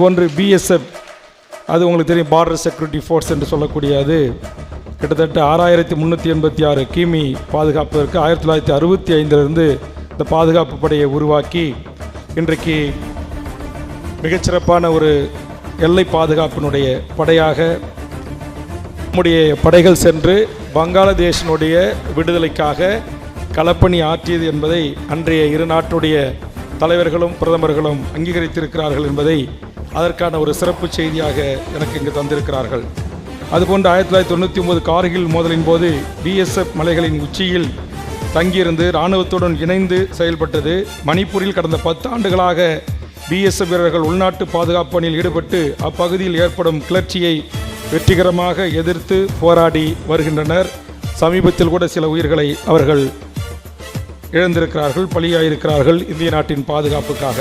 ஒன்று பிஎஸ்எஃப் அது உங்களுக்கு தெரியும் பார்டர் செக்யூரிட்டி ஃபோர்ஸ் என்று சொல்லக்கூடிய அது கிட்டத்தட்ட ஆறாயிரத்தி முந்நூற்றி எண்பத்தி ஆறு கிமி பாதுகாப்பதற்கு ஆயிரத்தி தொள்ளாயிரத்தி அறுபத்தி ஐந்திலிருந்து இந்த பாதுகாப்பு படையை உருவாக்கி இன்றைக்கு மிகச்சிறப்பான ஒரு எல்லை பாதுகாப்பினுடைய படையாக நம்முடைய படைகள் சென்று பங்களாதேஷினுடைய விடுதலைக்காக களப்பணி ஆற்றியது என்பதை அன்றைய இரு நாட்டுடைய தலைவர்களும் பிரதமர்களும் அங்கீகரித்திருக்கிறார்கள் என்பதை அதற்கான ஒரு சிறப்பு செய்தியாக எனக்கு இங்கு தந்திருக்கிறார்கள். அதுபோன்று ஆயிரத்தி தொள்ளாயிரத்தி தொண்ணூற்றி ஒன்பது கார்கில் மோதலின் போது பிஎஸ்எஃப் மலைகளின் உச்சியில் தங்கியிருந்து இராணுவத்துடன் இணைந்து செயல்பட்டது. மணிப்பூரில் கடந்த பத்து ஆண்டுகளாக பிஎஸ்எஃப் வீரர்கள் உள்நாட்டு பாதுகாப்பு பணியில் ஈடுபட்டு அப்பகுதியில் ஏற்படும் கிளர்ச்சியை வெற்றிகரமாக எதிர்த்து போராடி வருகின்றனர். சமீபத்தில் கூட சில உயிர்களை அவர்கள் இழந்திருக்கிறார்கள் பலியாயிருக்கிறார்கள் இந்திய நாட்டின் பாதுகாப்புக்காக.